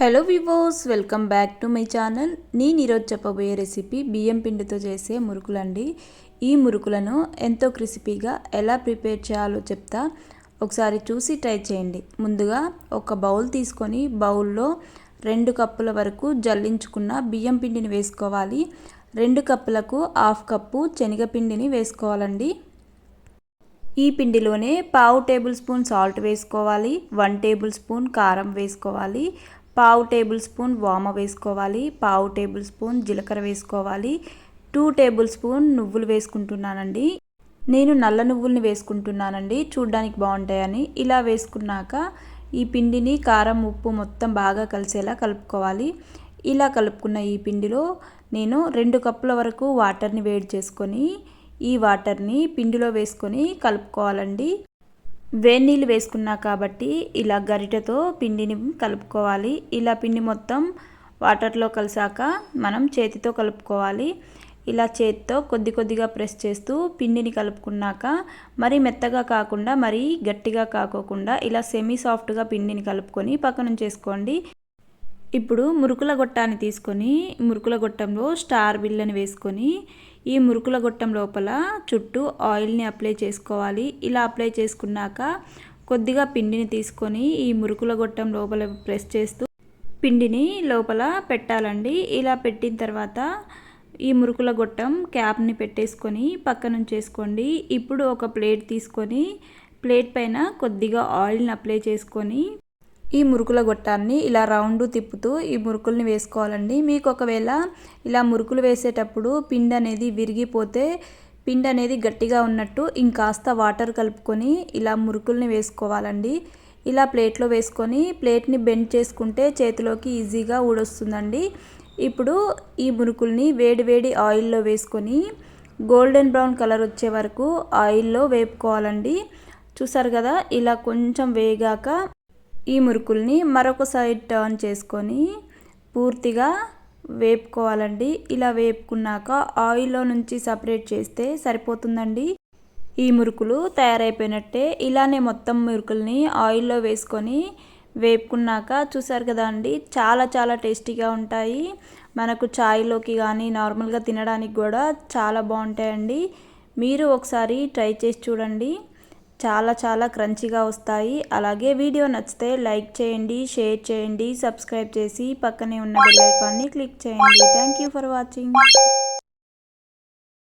Hello వివోస్ welcome back to my channel నేను ఈరోజు చెప్పబోయే రెసిపీ బియ్యం పిండితో చేసే మురుకులండి. ఈ మురుకులను ఎంతో క్రిసిపీగా ఎలా ప్రిపేర్ చేయాలో చెప్తా. ఒకసారి చూసి ట్రై చేయండి. ముందుగా ఒక బౌల్ తీసుకొని బౌల్లో రెండు కప్పుల వరకు జల్లించుకున్న బియ్యం పిండిని వేసుకోవాలి. రెండు కప్పులకు హాఫ్ కప్పు శనగపిండిని వేసుకోవాలండి. ఈ పిండిలోనే పావు టేబుల్ స్పూన్ సాల్ట్ వేసుకోవాలి. వన్ టేబుల్ స్పూన్ కారం వేసుకోవాలి. పావు టేబుల్ స్పూన్ వామ వేసుకోవాలి పావు టేబుల్ స్పూన్ జీలకర్ర వేసుకోవాలి టూ టేబుల్ స్పూన్ నువ్వులు వేసుకుంటున్నానండి. నేను నల్ల నువ్వుల్ని వేసుకుంటున్నానండి చూడ్డానికి బాగుంటాయని. ఇలా వేసుకున్నాక ఈ పిండిని కారం ఉప్పు మొత్తం బాగా కలిసేలా కలుపుకోవాలి. ఇలా కలుపుకున్న ఈ పిండిలో నేను రెండు కప్పుల వరకు వాటర్ని వేడి చేసుకొని ఈ వాటర్ని పిండిలో వేసుకొని కలుపుకోవాలండి. వేడి నీళ్ళు వేసుకున్నా కాబట్టి ఇలా గరిటెతో పిండిని కలుపుకోవాలి. ఇలా పిండి మొత్తం వాటర్లో కలిసాక మనం చేతితో కలుపుకోవాలి. ఇలా చేతితో కొద్ది కొద్దిగా ప్రెస్ చేస్తూ పిండిని కలుపుకున్నాక మరి మెత్తగా కాకుండా మరీ గట్టిగా కాకోకుండా ఇలా సెమీ సాఫ్ట్గా పిండిని కలుపుకొని పక్కన చేసుకోండి ఇప్పుడు మురుకుల గొట్టాన్ని తీసుకొని మురుకుల గొట్టంలో స్టార్ బిల్లని వేసుకొని ఈ మురుకుల గొట్టం లోపల చుట్టూ ఆయిల్ని అప్లై చేసుకోవాలి. ఇలా అప్లై చేసుకున్నాక కొద్దిగా పిండిని తీసుకొని ఈ మురుకుల గొట్టం లోపల ప్రెస్ చేస్తూ పిండిని లోపల పెట్టాలండి. ఇలా పెట్టిన తర్వాత ఈ మురుకుల గొట్టం క్యాప్ని పెట్టేసుకొని పక్కన ఉంచేసుకోండి ఇప్పుడు ఒక ప్లేట్ తీసుకొని ప్లేట్ పైన కొద్దిగా ఆయిల్ని అప్లై చేసుకొని ఈ మురుకుల గొట్టాన్ని ఇలా రౌండ్ తిప్పుతూ ఈ మురుకుల్ని వేసుకోవాలండి. మీకు ఒకవేళ ఇలా మురుకులు వేసేటప్పుడు పిండి అనేది విరిగిపోతే పిండి అనేది గట్టిగా ఉన్నట్టు ఇంకాస్త వాటర్ కలుపుకొని ఇలా మురుకుల్ని వేసుకోవాలండి. ఇలా ప్లేట్లో వేసుకొని ప్లేట్ని బెండ్ చేసుకుంటే చేతిలోకి ఈజీగా ఊడొస్తుందండి. ఇప్పుడు ఈ మురుకుల్ని వేడివేడి ఆయిల్లో వేసుకొని గోల్డెన్ బ్రౌన్ కలర్ వచ్చే వరకు ఆయిల్లో వేపుకోవాలండి. చూసారు కదా ఇలా కొంచెం వేగాక ఈ మురుకుల్ని మరొక సైడ్ టర్న్ చేసుకొని పూర్తిగా వేపుకోవాలండి. ఇలా వేపుకున్నాక ఆయిల్లో నుంచి సపరేట్ చేస్తే సరిపోతుందండి. ఈ మురుకులు తయారైపోయినట్టే ఇలానే మొత్తం మురుకుల్ని ఆయిల్లో వేసుకొని వేపుకున్నాక చూసారు కదా అండి చాలా చాలా టేస్టీగా ఉంటాయి. మనకు చాయ్లోకి కానీ నార్మల్గా తినడానికి కూడా చాలా బాగుంటాయండి. మీరు ఒకసారి ట్రై చేసి చూడండి. చాలా చాలా క్రంచిగా వస్తాయి. అలాగే వీడియో నచ్చితే లైక్ చేయండి షేర్ చేయండి సబ్స్క్రైబ్ చేసి పక్కనే ఉన్న బెల్ ఐకాన్ని క్లిక్ చేయండి. Thank you for watching.